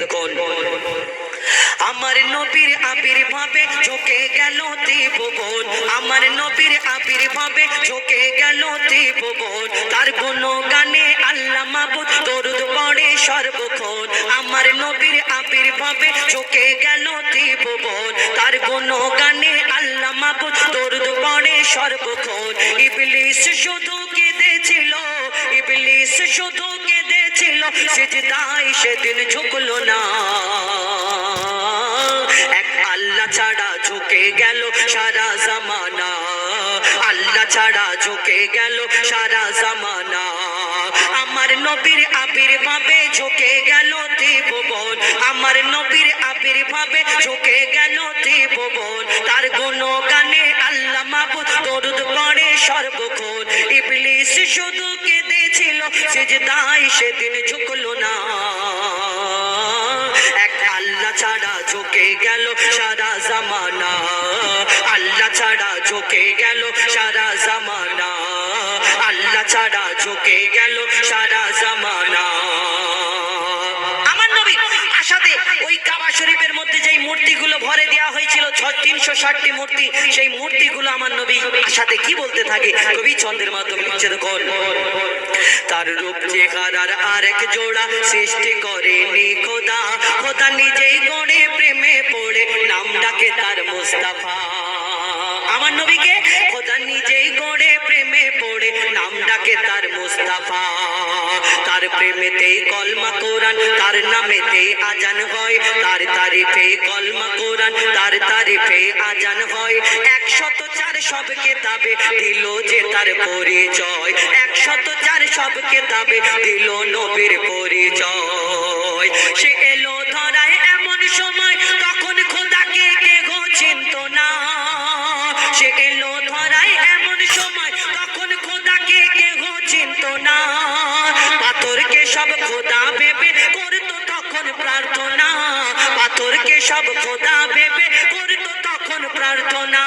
দেখুন আমার নবীর আবির্ভাবে ঝুঁকে গেল ত্রিভুবন। আমার নবীর আবির্ভাবে ঝুঁকে গেল ত্রিভুবন। তার কোন গানে আল্লাহ মাবুদ দরুদ পড়ে সর্বক্ষণ। আমার নবীর আবির্ভাবে ঝুঁকে গেল ত্রিভুবন। তার কোন গানে আল্লাহ মাবুদ দরুদ পড়ে সর্বক্ষণ। ইবলিস শুধু কেঁদেছিল ইবলিস শুধু কেঁদেছিল সিজদায় সেদিন ঝুঁকলো না। এক আল্লাহ ছাড়া ঝুঁকে গেল সারা জামানা। আল্লাহ ছাড়া ঝুঁকে গেল সারা জামানা। আমার নবীর আবির্ভাবে ঝুঁকে গেল ত্রিভুবন। আমার নবীর আবির্ভাবে ঝুঁকে গেল ত্রিভুবন। তার গুণ গানে আল্লাহ মাবুদ দরুদ পড়ে সর্বক্ষণ ইবলিস শুধু কেঁদেছিল সিজদায় সেদিন ঝুঁকলো না। এক আল্লাহ ছাড়া ঝুঁকে গেল সারা জামানা। আল্লাহ ছাড়া ঝুঁকে গেল সারা জামানা। আল্লাহ ছাড়া ঝুঁকে গেল সারা জামানা। তিনশো ষাটটি মূর্তি, সেই মূর্তিগুলো আমার নবী আশাতে কি বলতে থাকে? কবি চন্দ্রের মাধ্যমে লিখছে দেখুন তার রূপ চেহারার আরেক জোড়া সৃষ্টি করেনি খোদা। খোদা নিজেই গড়ে প্রেমে পড়ে, নাম ডাকে তার মুস্তাফা। আমার নবীকে খোদা নিজেই গড়ে প্রেমে পড়ে, নাম ডাকে তার মুস্তাফা। তার প্রেমেতেই কলমা কোরআন, তার নামেতেই আজান হয়। তার তারিফে কলমা কোরআন, তার তারিফে আজান হয়। একশত চার সব কেতাবে দিল যে তার পরিচয়। একশত চার সব কেতাবে দিল নবীর পরিচয়। সে এলো ধরায় এমন সময় সব খোদা ভেবে করতো তখন প্রার্থনা। পাথরকে সব খোদা ভেবে করতো তখন প্রার্থনা।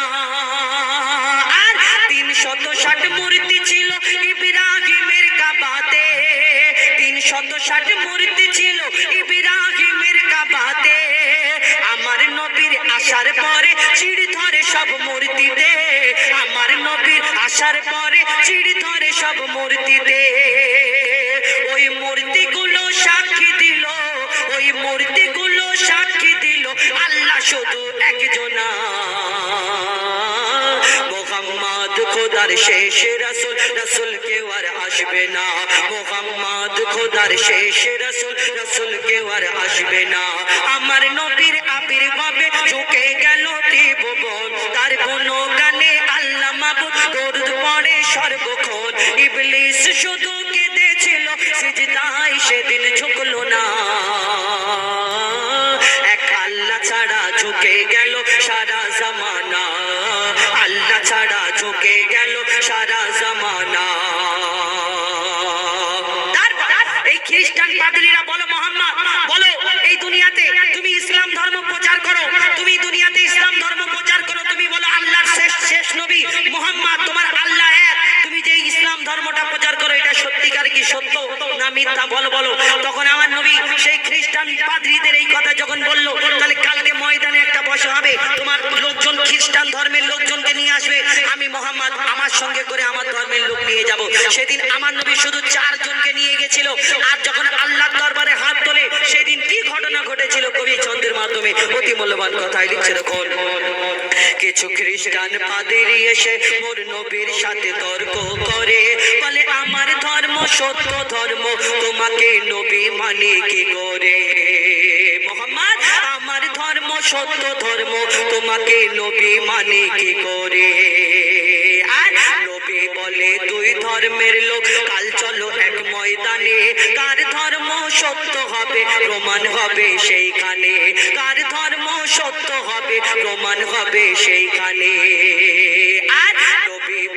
আর তিন শত ষাট মূর্তি ছিল ইব্রাহিমের কাবাতে। তিন শত ষাট মূর্তি ছিল ইব্রাহিমের কাবাতে। আমার নবীর আসার পরে চিড়ি ধরে সব মূর্তিতে। আমার নবীর আসার পরে চিড়ি ধরে সব মূর্তিতে। ওই মূর্তিগুলো আল্লাহ শুধু একজনা। মোহাম্মদ খোদার শেষ রসুল রসুল কেউ আর আসবে না। মোহাম্মদ খোদার শেষ রসুল রসুল কেউ আর আসবে না। আমার নবীর আবির্ভাবে ঝুঁকে গেল ত্রিভুবন। তার কোন গানে আল্লাহ মাবুদ দরুদ পড়ে সর্বক্ষণ। ইবলিস শুধু কেঁদেছিল, সিজদায় সেদিন ঝুঁকলো না। সারা জামানা। আল্লাহ ছাড়া ঝুঁকে গেল সারা জামানা। এই খ্রিস্টান বলো, মোহাম্মদ, বলো, এই দুনিয়াতে তুমি ইসলাম ধর্ম প্রচার করো, তুমি দুনিয়াতে ইসলাম ধর্ম প্রচার করো, তুমি বলো শেষ শেষ নবী মোহাম্মদ, তোমার আল্লাহ এক। তুমি যে ইসলাম ধর্মটা প্রচার করো, এটা সত্যিকার কি সত্য না মিথ্যা? বলো বলো। তখন আমার নবী সেই খ্রিস্টান পাদ্রীদের এই কথা যখন বলল, তাহলে কালকে ময়দানে একটা বসা হবে। খ্রিস্টান ধর্মের লোকজনকে নিয়ে আসবে, আমি মোহাম্মদ আমার সঙ্গে করে আমার ধর্মের লোক নিয়ে যাব। সেদিন আমার নবী শুধু চারজনকে নিয়ে গেছিল, আর যখন আল্লাহর দরবারে হাত তোলে, সেদিন কি ঘটনা ঘটেছিল কবি চন্দ্রের মাধ্যমে? অতি মূল্যবান কথাই লিখছে, দেখুন। কিছু খ্রিস্টান পাদেরি এসে মোর নবীর সাথে তর্ক করে, বলে, আমার ধর্ম সত্য ধর্ম, তোমাকে নবী মানে কি করে? মোহাম্মদ ধর্ম, সত্য ধর্ম, তোমাকে নবী মানে কি করে? আর নবী বলে দুই ধর্মের লোক, কাল চলো এক ময়দানে। কার ধর্ম সত্য হবে, প্রমাণ হবে সেইখানে। কার ধর্ম সত্য হবে, প্রমাণ হবে সেইখানে। আর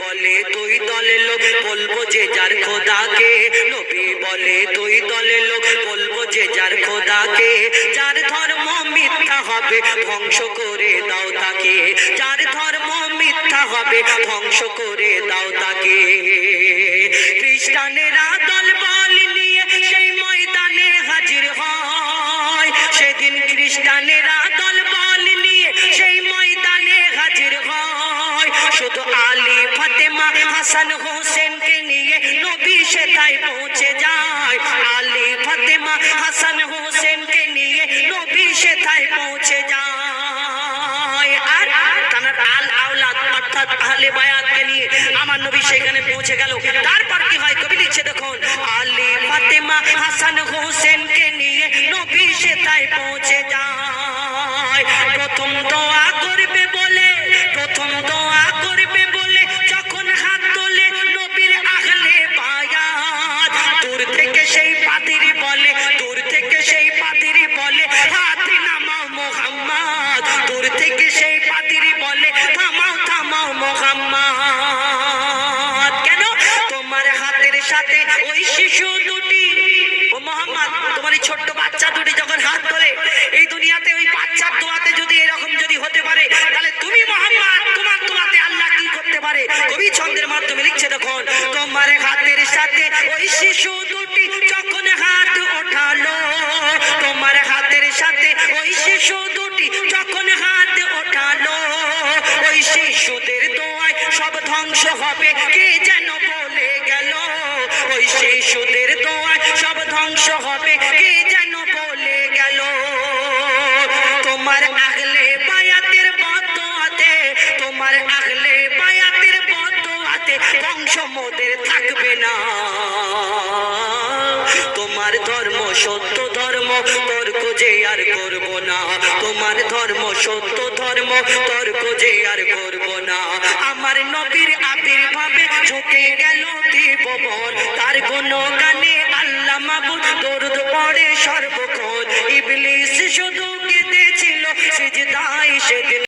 বলে তুই দলের লোক বলব যে যার খোদাকে। নবী বলে তুই দলের লোক বলব যে যার খোদাকে। যার ধর্ম মিথ্যা হবে, ধ্বংস করে দাও তাকে। যার ধর্ম মিথ্যা হবে, ধ্বংস করে দাও তাকে। খ্রিস্টানেরা দল বল ফাতেমা হাসান হোসেনকে নিয়ে নবী সেটাই পৌঁছে যায়। আলী, ফাতেমা, হাসান হোসেনকে নিয়ে নবী সেটাই পৌঁছে যায়। আর তার আল আওলাদ, অর্থাৎ আহলে বায়াতকে নিয়ে আমার নবী সেখানে পৌঁছে গেল। তারপর কি হয় কবি লিখছে দেখুন, আলী, ফাতেমা, হাসান হোসেনকে নিয়ে নবী সেটাই পৌঁছে যায়। ওই শিশু দুটি। ও মোহাম্মদ, তোমার এই ছোট্ট বাচ্চা দুটি যখন হাত ধরে এই দুনিয়াতে ওই বাচ্চার দোয়াতে যদি এরকম যদি হতে পারে, তাহলে তুমি মোহাম্মদ, তোমার দোয়াতে আল্লাহ কি করতে পারে? কবি ছন্দের মাধ্যমে লিখছে তখন তোমার হাতের সাথে ওই শিশু দুটি যখন হাত ওঠালো, তোমার হাতের সাথে ওই শিশু দুটি যখন হাত ওঠালো, ওই শিশুদের দোয়ায় সব ধ্বংস হবে, কে যেন শিশুদের দোয়ায় সব ধ্বংস হবে, কে যেন বলে গেল? তোমার আগলে বায়াতের বদোয়াতে, তোমার আগলে বায়াতের বদোয়াতে বংশ মোদের থাকবে না। তোমার ধর্ম সত্য ধর্ম, তর্ক যে আর করব না। তোমার ধর্ম সত্য ধর্ম, তর্ক যে আর করব না। আমার নবীর আবির্ভাবে ঝুঁকে গেল দেববন তার কোন গানে আল্লাহ মাবুদ দরুদ পড়ে সর্বক্ষণ ইবলিস শুধু কেঁদেছিল, সিজদায় সেদিন